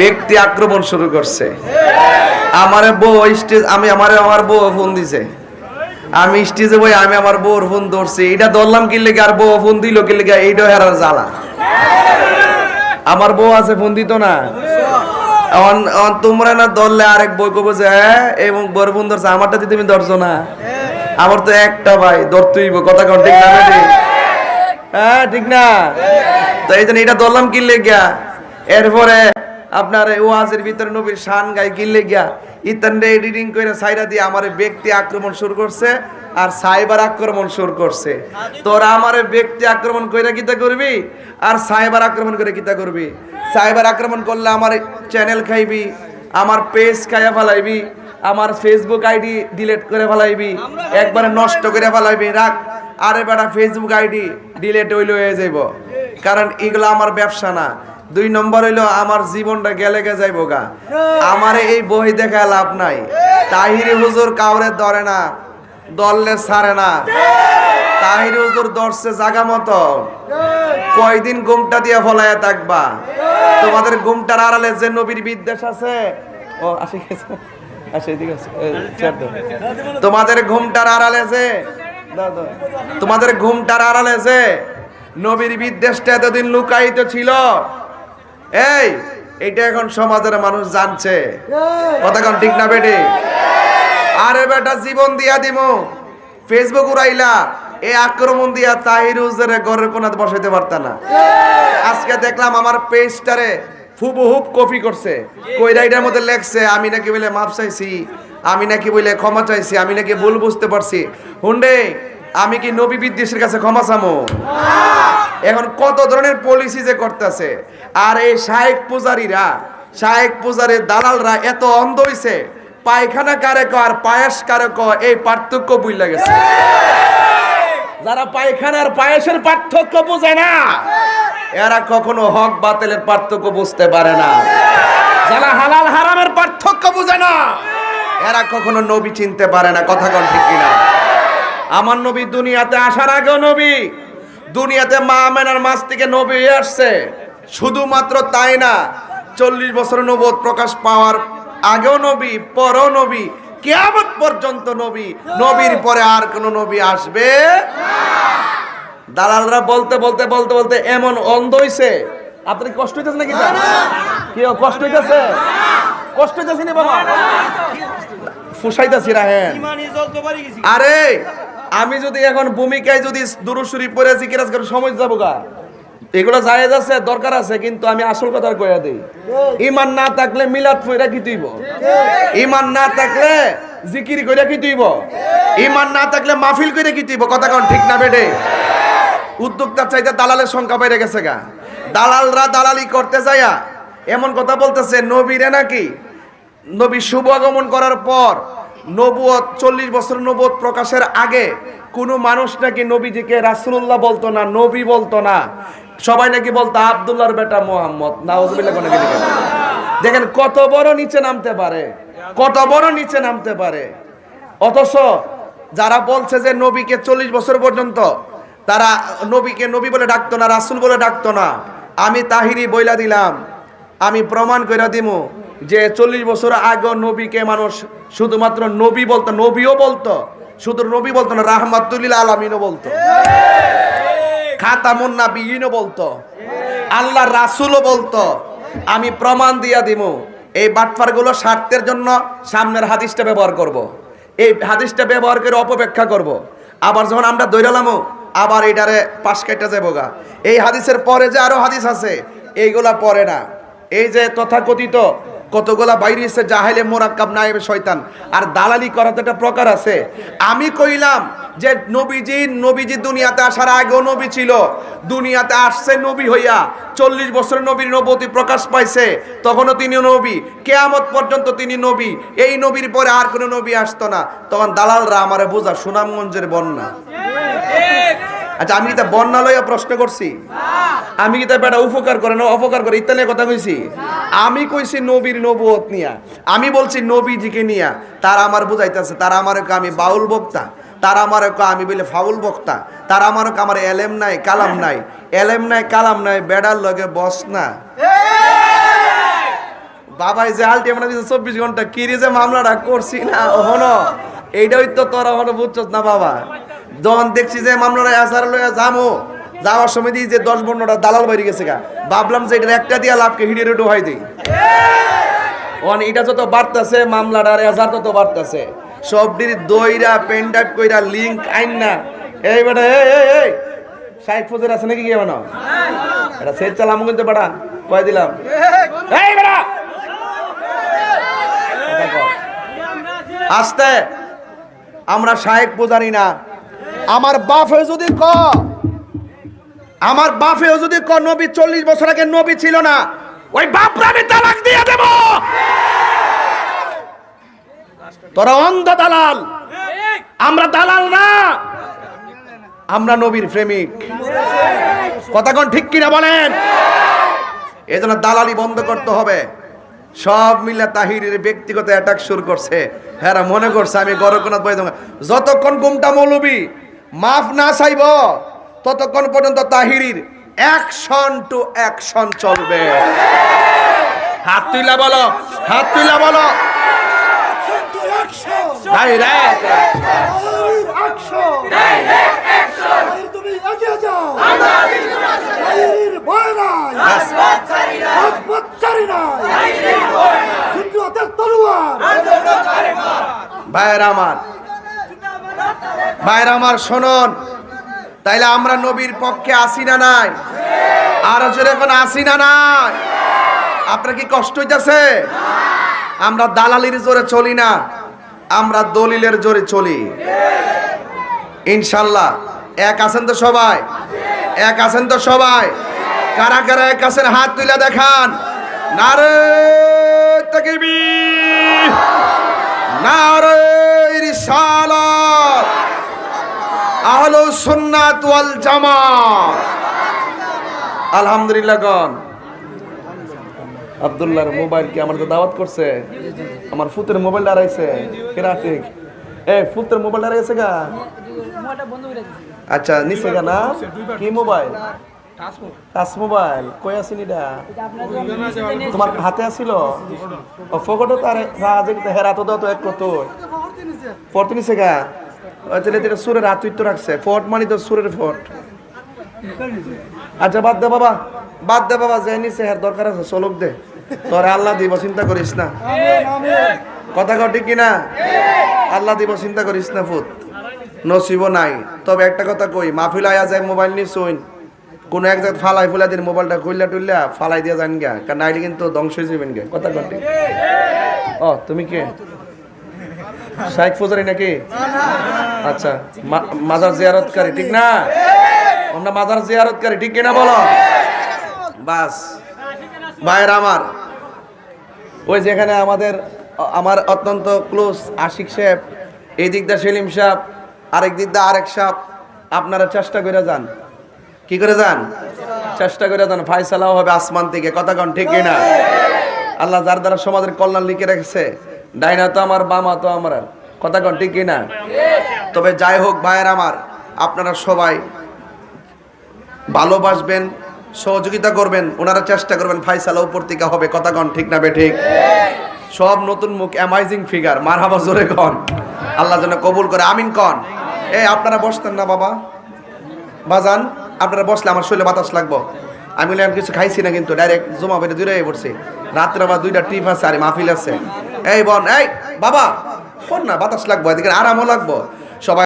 ব্যক্তি আক্রমণ শুরু করছে। আমারে বউ স্টেজ, আমি আমারে আমার বউ ফোন দিছে। আমি স্টেজে বই, আমি আমার বউর ফোন ধরছি। এটা ধরলাম কি লেগে, আর বউ ফোন দিল কি লেগে এইটা হেরার জ্বালা। আমার বউ আছে, ফোন দিত না। তোমরা না ধরলে আরেক বই যে এবং বউর ফোন ধরছে, আমারটা দিয়ে তুমি ধরছো না। আমার তো একটা ভাই ধরতেই কথা ঠিক না হ্যাঁ ঠিক না। তো এই জন্য এটা ধরলাম কি লেগিয়া এরপরে আপনার ওয়াজের ভিতরে নবীর শান গাই কি গিয়া ইতানরে এডিটিং করে সাইরা দিয়ে আমার ব্যক্তি আক্রমণ শুরু করছে আর সাইবার আক্রমণ শুরু করছে। তোরা আমার ব্যক্তি আক্রমণ কইরা কিতা করবি? আর সাইবার আক্রমণ করে কিতা করবি? সাইবার আক্রমণ করলে আমার চ্যানেল খাইবি, আমার পেজ খাইয়া ফেলাইবি, আমার ফেসবুক আইডি ডিলেট করে ফেলাইবি, একবারে নষ্ট করে ফেলাইবি। রাখ, আরে বেটা ফেসবুক আইডি ডিলেট হইল হয়ে যাইব। কারণ এগুলো আমার ব্যবসা না। দুই নম্বর হইল আমার জীবনটা গেলে গে যাইব গা। আমার এই বই দেখা লাভ নাই। তাহিরি হুজুর কাউরে ধরে না দললে ছাড়ে না। তাহিরি হুজুর ধরছে জাগা মতো। কয়দিন ঘুমটা দিয়ে ফলাইয়া থাকবা? তোমাদের ঘুমটার আড়ালে যে নবীর বিদ্বেষ আছে? ও আসে গেছে আসে এদিকে। তোমাদের ঘুমটার আড়ালে যে। তোমাদের ঘুমটার আড়ালে যে নবীর বিদ্বেষটা এতদিন লুকায়িত ছিল এই এটা এখন সমাজের মানুষ জানছে। কথা কোন ঠিক না বেটে? আরে বেটা জীবন দিয়া দিমু। ফেসবুক উড়াইলা এই আক্রমণ দিয়া তাহির হুজুরের ঘরের কোনাতে বসাইতে পারতা না। আজকে দেখলাম আমার পেজটারে হুবহুব কপি করছে। কইরা এটার মধ্যে লেখছে আমি নাকি বলে মাপ চাইছি আমি নাকি বলে ক্ষমা চাইছি আমি নাকি ভুল বুঝতে পারছি। হুন্ডে আমি কি নবী বিদ্বেষের কাছে ক্ষমা চামো? এখন কত ধরনের পলিসি যে করতেছে? আর এই শাহেক পূজারীরা শাহেক পূজারীর দালালরা এত অন্ধ হইছে, পায়খানা কারে ক আর পায়েস কারে ক এই পার্থক্য বুঝলা গেছে। যারা পায়খানার পায়েসের পার্থক্য বোঝে না, এরা কখনো হক বাতিলের পার্থক্য বুঝতে পারে না। যারা হালাল হারামের পার্থক্য বুঝে না, এরা কখনো নবী চিনতে পারে না, কথা কোন ঠিক কিনা? আমার নবী দুনিয়াতে আসার আগেও নবী। দুনিয়াতে মা আমেনার মাছ থেকে নবী আসছে। শুধুমাত্র তাই না চল্লিশ বছর নবদ প্রকাশ পাওয়ার আগেও নবী পরও নবী কেয়ামত পর্যন্ত নবী নবীর পরে আর কোন নবী আসবে দালালরা বলতে বলতে বলতে বলতে এমন অন্ধ হইছে। আপনার কষ্ট হইতেছে নাকি কি কষ্ট হইতেছে? কষ্ট হইতেছে না বাবা? ফুসাইতেছি রাহেন। আরে আমি যদি এখন ভূমিকায় যদি দুরুসুরি পড়ে জিকিরাজ করে সময় যাব গা। এগুলো জায়েজ আছে, দরকার আছে, কিন্তু আমি আসল কথা কইয়া দেই। ইমান না থাকলে মিলাদ ফইরা কি তুইব? ইমান না থাকলে জিকির কইরা কি তুইব? ইমান না থাকলে মাহফিল কইরা কি তুইব? কথা কোন, ঠিক না বেডে? উদ্যোক্তার চাইতে দালালের সংখ্যা বেড়ে গেছে গা। দালালরা দালালি করতে যায়া এমন কথা বলতেছে, নবীরে নাকি? নবী শুভ আগমন করার পর নবুয়ত, চল্লিশ বছর নবুয়ত প্রকাশের আগে কোনো মানুষ নাকি নবীজিকে রাসূলুল্লাহ বলতো না, নবী বলতো না। সবাই নাকি বলতো, আব্দুল্লাহর বেটা মোহাম্মদ। কোন দেখেন? কত বড় নিচে নামতে পারে, কত বড় নিচে নামতে পারে। অথচ যারা বলছে যে নবীকে চল্লিশ বছর পর্যন্ত তারা নবীকে নবী বলে ডাকতো না, রাসুল বলে ডাকতো না, আমি তাহিরি বইলা দিলাম, আমি প্রমাণ করে দিমু। যে চল্লিশ বছর আগে নবীকে মানুষ শুধুমাত্র নবী বলতো, নবীও বলতো, শুধু নবী বলতো না, রাহমাতুল্লিল আলামিনও বলতো। খাতামুন নাবিয়িনও বলতো। আল্লাহ রাসূলও বলতো। আমি প্রমাণ দিয়া দিমু, এই বাটফারগুলো স্বার্থের জন্য সামনের হাদিসটা ব্যবহার করব। এই হাদিসটা ব্যবহার করে অপব্যাখ্যা করব। আবার যখন আমরা দৈরালামো আবার এইটারে পাশ কেটে যাব গা। এই হাদিসের পরে যে আরও হাদিস আছে, এইগুলা পরে না। এই যে তথাকথিত কতগুলা বাইরে এসে জাহেলে মোরাক্কাব নায়েবে শয়তান। আর দালালি করা তো একটা প্রকার আছে। আমি কইলাম যে নবীজি নবীজি দুনিয়াতে আসার আগেও নবী ছিল। দুনিয়াতে আসছে নবী হইয়া, চল্লিশ বছর নবীর নবতী প্রকাশ পাইছে, তখনও তিনি নবী। কেয়ামত পর্যন্ত তিনি নবী। এই নবীর পরে আর কোনো নবী আসতো না। তখন দালালরা আমারে বোঝা সুনামগঞ্জের বন্যা। আচ্ছা আমি তা বন্যা লইয়া প্রশ্ন করছি? আমি কি তা বেটা উপকার করে না অপকার করে? ইত্যাদি কথা কইছি? আমি কইছি নবীর নবুয়ত নিয়া। আমি বলছি নবীজিকে নিয়া। তারা আমার বুঝাইতেছে, তারা আমার আমি বাউল বক্তা। তারা আমার আমি বলে ফাউল বক্তা। তারা আমার আমার এলেম নাই, কালাম নাই। এলেম নাই, কালাম নাই, বেড়ার লগে বস না। বাবাই যে আলটি আমরা দিচ্ছে চব্বিশ ঘণ্টা, কি রে যে মামলাটা করছি না? হনো এইটাই তো তোরা হনো বুঝছস না বাবা? যখন দেখছি যে মামলাটা আসার লইয়া যামো যাওয়ার সময় দিই যে দশ পনেরোটা দালাল বাইরে গেছে গা। ভাবলাম যে এটার একটা দিয়া লাভকে হিড়ে রেটু হয় দিই। এটা যত বাড়তেছে মামলাটার এজার তত বাড়তেছে। সবটির দইরা পেন কইরা লিংক আইন না। এই বেটা, এই এই এই ফোজের আছে নাকি এটা চালাম কিন্তু বেটা, কয় দিলাম। এই বেটা! আস্তে। আমরা শায়েক পূজারি না। আমার বাপে যদি ক আমার বাপেও যদি নবী, চল্লিশ বছর আগে নবী ছিল না, ওই বাপরা আমি তালাক দিয়ে দেব। তোরা অন্ধ দালাল। আমরা দালাল না। আমরা নবীর প্রেমিক। কথা কোন ঠিক কিনা বলেন? এই জন্য দালালি বন্ধ করতে হবে। সব মিলে তাহিরের ব্যক্তিগত অ্যাটাক শুরু করছে। হ্যাঁ মনে করছে আমি গরকনাথ বই যতক্ষণ গুমটা মৌলবি, মাফ না চাইব। ততক্ষণ পর্যন্ত তাহিরির অ্যাকশন টু অ্যাকশন চলবে। হাত তুইলা বলো হাত তুইলা বলো। ভাইয়ের আমার ভাইয়ের আমার শোনন। তাইলে আমরা নবীর পক্ষে আসি না নাই? আর জোরে এখন আসি না নাই? আপনার কি কষ্ট হইতেছে? আমরা দালালির জোরে চলি না, আমরা দলিলের জোরে চলি। ইনশাল্লাহ, এক আছেন তো সবাই? এক আছেন তো সবাই? কারা কারা এক আছেন, হাত তুলে দেখান। নারে তাকবীর, নারে রিসালাত আহলু সুন্নাত ওয়াল জামাত। আলহামদুলিল্লাহ গন আব্দুল্লাহর মোবাইল কি আমার দাওয়াত করছে? আমার ফুতের মোবাইল দাঁড়াইছে কেরাটিক এ, ফুতের মোবাইল দাঁড়াইছে গা। আচ্ছা নিচে গা না? কি মোবাইল? Touch mobile. কই আছিস এটা? তোমার হাতে আসিল ও, ফকটো তার রাজে হেরা তো দাও তো এক কত। ফট নিছে গা। তাহলে এটা সুরের হাত তো রাখছে, ফট মানে তো সুরের ফট। আচ্ছা বাদ দে বাবা, বাদ দে বাবা, যে নিছে হের দরকার আছে, চলক দে। তোরে আল্লাহ দিব, চিন্তা করিস না। কথা ঠিক কিনা? আল্লাহ দিব, চিন্তা করিস না, ফুত। নসিব নাই। তবে একটা কথা কই, মাহফিল আয়া যায়, মোবাইল নি শুন কোন এক জায়গায় ফালাই ফুলাই দিন, মোবাইলটা খুললা টুললা ফালাই দিয়ে যান গা কারণ নাইলে কিন্তু ধ্বংস হয়ে যাবেন গে কথা ঠিক। ও, তুমি কে? শাইখ ফুজারি নাকি? আচ্ছা মাজার জিয়ারতকারী, ঠিক না? আমরা মাজার জিয়ারতকারী, ঠিক কিনা বলো? বাস। ভাইয়ের আমার। ওই যেখানে আমাদের, আমার অত্যন্ত ক্লোজ আশিক সাহেব, এই দিক দা সেলিম সাহেব, আরেক দিক দা আরেক সাহেব, আপনারা চেষ্টা করে যান। কি করে যান? চেষ্টা করে যান, ফাইসালাও হবে আসমান থেকে, কথা কন, ঠিক কিনা? আল্লাহ যার দ্বারা সমাজের কল্যাণ লিখে রেখেছে, ডাইনা তো আমার, বামা তো আমার, কথা কন, ঠিক কিনা? তবে যাই হোক ভাইয়ের আমার, আপনারা সবাই ভালোবাসবেন, সহযোগিতা করবেন, ওনারা চেষ্টা করবেন ফাইসালা উপর থেকে হবে। কথা কন, ঠিক না বে ঠিক? সব নতুন মুখ অ্যামাইজিং ফিগার মার হাবা জোরে কন। আল্লাহ যেন কবুল করে, আমিন কন। এই আপনারা বসতেন না বাবা। বাজান, আপনারা বসলে আমার শরীরে বাতাস লাগবো। আমি বললাম কিছু খাইছি না কিন্তু ডাইরেক্ট জমা বেড়ে দূরে পড়ছে। রাত্রে আবার দুইটা টিপ আছে আর মাহফিল আছে। এই বন, এই, বাবা শোন না, বাতাস লাগবো, এদিকে আরামও লাগবো। সবাই